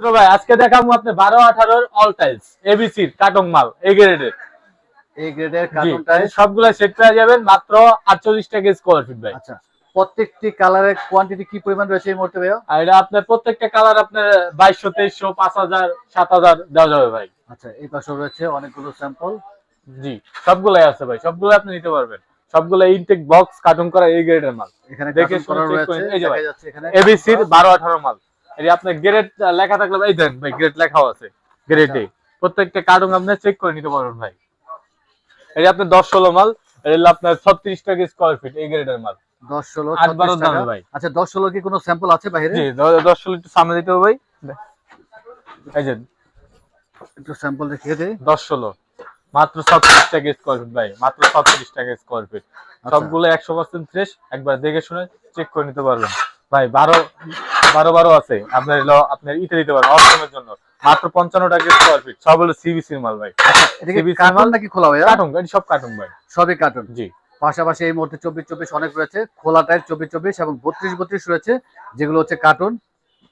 ভাই আজকে দেখাবো আপনি বারো আঠারোর অল টাইলস এবিসির কাটং মাল এ গ্রেডের এই গ্রেডের জি টাইলস সবগুলা সেট পেয়ে যাবেন মাত্র আটচল্লিশ টাকা স্কোয়ার ফিট ভাই। আচ্ছা প্রত্যেকটি কালারের কোয়ান্টিটি কি পরিমাণ রয়েছে এই মুহূর্তে ভাইয়া? আর এটা আপনার প্রত্যেকটা কালার আপনার বাইশশো তেইশশো পাঁচ হাজার সাত হাজার দেওয়া যাবে ভাই। আচ্ছা এই পাশে রয়েছে অনেকগুলো স্যাম্পল জি সবগুলাই আছে ভাই সবগুলো আপনি নিতে পারবেন। সবগুলো ইনটেক বক্স কার্টুন করা এই গ্রেডের মাল। এখানে দেখে রয়েছে এই যে এবিসির বারো আঠারো মাল। এই আপনার গ্রেড লেখা থাকলে এই দেন ভাই গ্রেড লেখাও আছে গ্রেডে প্রত্যেকটা কার্টুন আপনি চেক করে নিতে পারবেন ভাই। এই আপনার দশ ষোলো মাল এটা আপনার ছত্রিশ টাকা স্কোয়ার ফিট এই গ্রেডের মাল। দশ ষোলো আট বারো দামে ভাই। আচ্ছা দশ ষোলো কি কোনো স্যাম্পল আছে বাইরে? জি দশ ষোলো একটু সামনে দিতে হবে ভাই। এই যে একটু স্যাম্পল দেখিয়ে দিই। দশ ষোলো মাত্র ছত্রিশ টাকা স্কোয়ার ফিট ভাই মাত্র ছত্রিশ টাকা স্কোয়ার ফিট আচ্ছা। সবগুলো একশো পার্সেন্ট ফ্রেশ একবার দেখে শুনে চেক করে নিতে পারবেন। ভাই বারো বারো বারো আছে। আপনার হলো আপনার ইতে দিতে পারবেন অপশনের জন্য। মাত্র পঞ্চান্ন টাকা স্কোয়ার ফিট সব হলো সিবিসির মাল ভাই। কার্টুন মাল? নাকি খোলা ভাইয়া? কার্টুন সব কার্টুন ভাই। সবই কার্টুন জি। পাশাপাশি এই মুহূর্তে চব্বিশ চব্বিশ অনেক রয়েছে। খোলা টাইল চব্বিশ চব্বিশ এবং বত্রিশ বত্রিশ রয়েছে যেগুলো হচ্ছে কার্টুন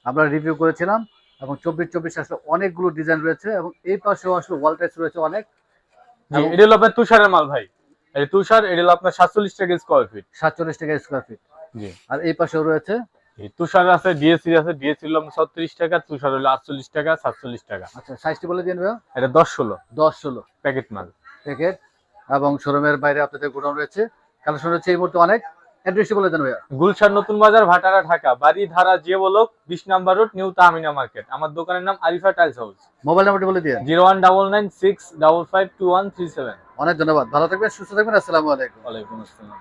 আমরা রিভিউ করেছিলাম এবং চব্বিশ চব্বিশ আসলে অনেকগুলো ডিজাইন রয়েছে এবং এই পাশেও আসলে ওয়াল টাইলস রয়েছে অনেক। এটি হলো আপনার তুষারের মাল ভাই। এই তুষার এটি হলো আপনার সাতচল্লিশ টাকা স্কোয়ার ফিট সাতচল্লিশ টাকা স্কোয়ার ফিট জি। আর এই পাশেও রয়েছে তুষার আছে ডিএসসি আছে ডিএসসি হলো ছত্রিশ টাকা তুষার হলো আটচল্লিশ টাকা সাতচল্লিশ টাকা। আচ্ছা সাইজটি বলে দিন এটা দশ ষোলো। দশ ষোলো। প্যাকেট মাল। প্যাকেট। এবং শোরুমের বাইরে আপনাদের গোডাউন রয়েছে। কালেকশন রয়েছে এই মুহূর্তে অনেক। অ্যাড্রেসটি বলে দেন ভাইয়া। গুলশান নতুন বাজার ভাটারা ঢাকা। বাড়ি ধারা যে বলক বিশ number road new Tamina market. আমার দোকানের নাম আরিফা টাইলস হাউস। মোবাইল নাম্বারটি বলে দিয়ে zero one double nine six double five two one three seven. অনেক ধন্যবাদ। ভালো থাকবেন সুস্থ থাকবেন। আসসালামু আলাইকুম। ওয়ালাইকুম আসসালাম।